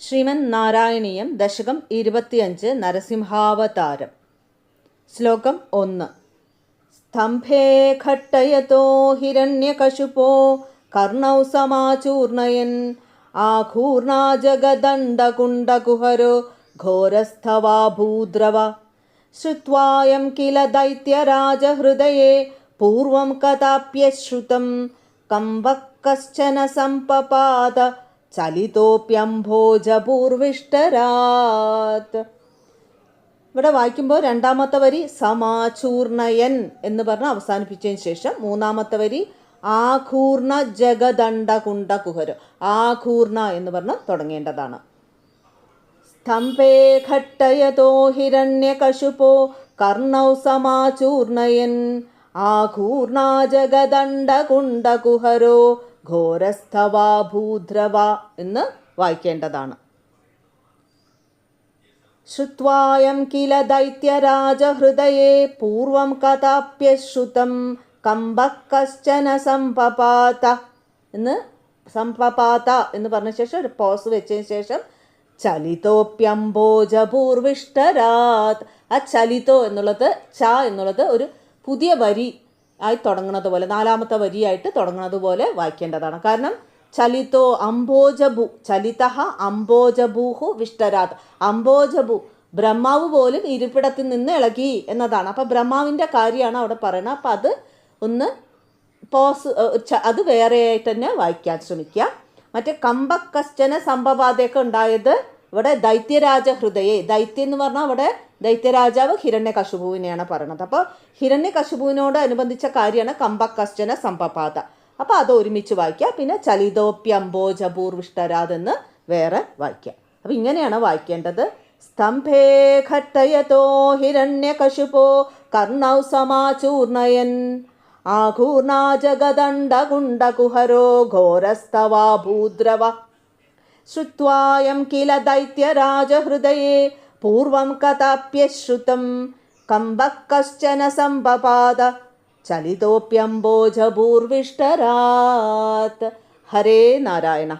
ശ്രീമൻ നാരായണീയം ദശകം ഇരുപത്തിയഞ്ച് നരസിംഹാവതാരം. ശ്ലോകം ഒന്ന്. സ്തംഭേ ഘട്ടയതോ ഹിരണ്യകശുപോ കർണൗ സമാചൂർണയൻ. ആഘൂർണാ ജഗദണ്ഡകുണ്ടകുഹരോ ഘോരസ്ഥവാ ഭൂദ്രവ. ശ്രുത്വായം കില ദൈത്യരാജഹൃദയേ പൂർവം കഥാപ്യശ്രുതം. കമ്പഃ കശ്ചന സമ്പപാത ചലിതോപ്യംഭോജപൂർവിഷ്ടരാത്. ഇവിടെ വായിക്കുമ്പോൾ രണ്ടാമത്തെ വരി സമാചൂർണയൻ എന്ന് പറഞ്ഞ് അവസാനിപ്പിച്ചതിന് ശേഷം മൂന്നാമത്തെ വരി ആഘൂർണ ജഗദണ്ഡ കുണ്ട കുഹര് ആഘൂർണ എന്ന് പറഞ്ഞ് തുടങ്ങേണ്ടതാണ്. സ്തംഭേ ഘട്ടയതോ ഹിരണ്യകശുപോ കർണൗ സമാചൂർണയൻ. ആഘൂർണ ജഗദണ്ഡ കുണ്ട കുഹരോ ഘോരസ്ഥവാ ഭൂദ്രവ എന്ന് വായിക്കേണ്ടതാണ്. ശ്രുത്വായം കില ദൈത്യരാജഹൃദയേ പൂർവം കഥാപ്യശ്രുതം കമ്പക്കശ്ചന സംപപാത എന്ന് സംപപാത എന്ന് പറഞ്ഞ ശേഷം ഒരു പോസ് വെച്ചതിന് ശേഷം ചലിതോപ്യംബോജപൂർവിഷ്ടരാത് ആ ചലിതോ എന്നുള്ളത് ച എന്നുള്ളത് ഒരു പുതിയ വരി ആയി തുടങ്ങുന്നത് പോലെ നാലാമത്തെ വരിയായിട്ട് തുടങ്ങുന്നത് പോലെ വായിക്കേണ്ടതാണ്. കാരണം ചലിതോ അംബോജഭു ചലിത അംബോജഭൂഹു വിഷ്ടരാത്. അംബോജഭു ബ്രഹ്മാവ് പോലും ഇരിപ്പിടത്തിൽ നിന്ന് ഇളകി എന്നതാണ്. അപ്പോൾ ബ്രഹ്മാവിന്റെ കാര്യമാണ് അവിടെ പറയുന്നത്. അപ്പം അത് ഒന്ന് പോസ് അത് വേറെ ആയിട്ട് തന്നെ വായിക്കാൻ ശ്രമിക്കുക മറ്റേ കമ്പക്കശ്ചന സംഭവാതയൊക്കെ ഉണ്ടായത് ഇവിടെ ദൈത്യരാജ ഹൃദയെ ദൈത്യം എന്ന് പറഞ്ഞാൽ അവിടെ ദൈത്യരാജാവ് ഹിരണ്യകശുപുവിനെയാണ് പറയുന്നത് അപ്പോൾ ഹിരണ്യകശുപുവിനോട് അനുബന്ധിച്ച കാര്യമാണ് കമ്പക്കശ്ചന സമ്പപാത. അപ്പോൾ അത് ഒരുമിച്ച് വായിക്കുക. പിന്നെ ചലിതോപ്യംബോജപൂർവിഷ്ടരാതെന്ന് വേറെ വായിക്കുക. അപ്പോൾ ഇങ്ങനെയാണ് വായിക്കേണ്ടത്. സ്തംഭേ ഘട്ടയതോ ഹിരണ്യകശുപോ കർണൗ സമാചൂർണയൻ. ആഘൂർണാജഗദണ്ഡകുണ്ടകുഹരോ ഘോരസ്തവാ ഭൂദ്രവ ശ്രുത്വായം കില ദൈത്യരാജഹൃദയേ പൂർവം കഥാപ്യശ്രുതം കമ്പഃ കശ്ചന സംപപാത ചലിതോപ്യംബോജപൂർവിഷ്ടരാത് ഹരേ നാരായണ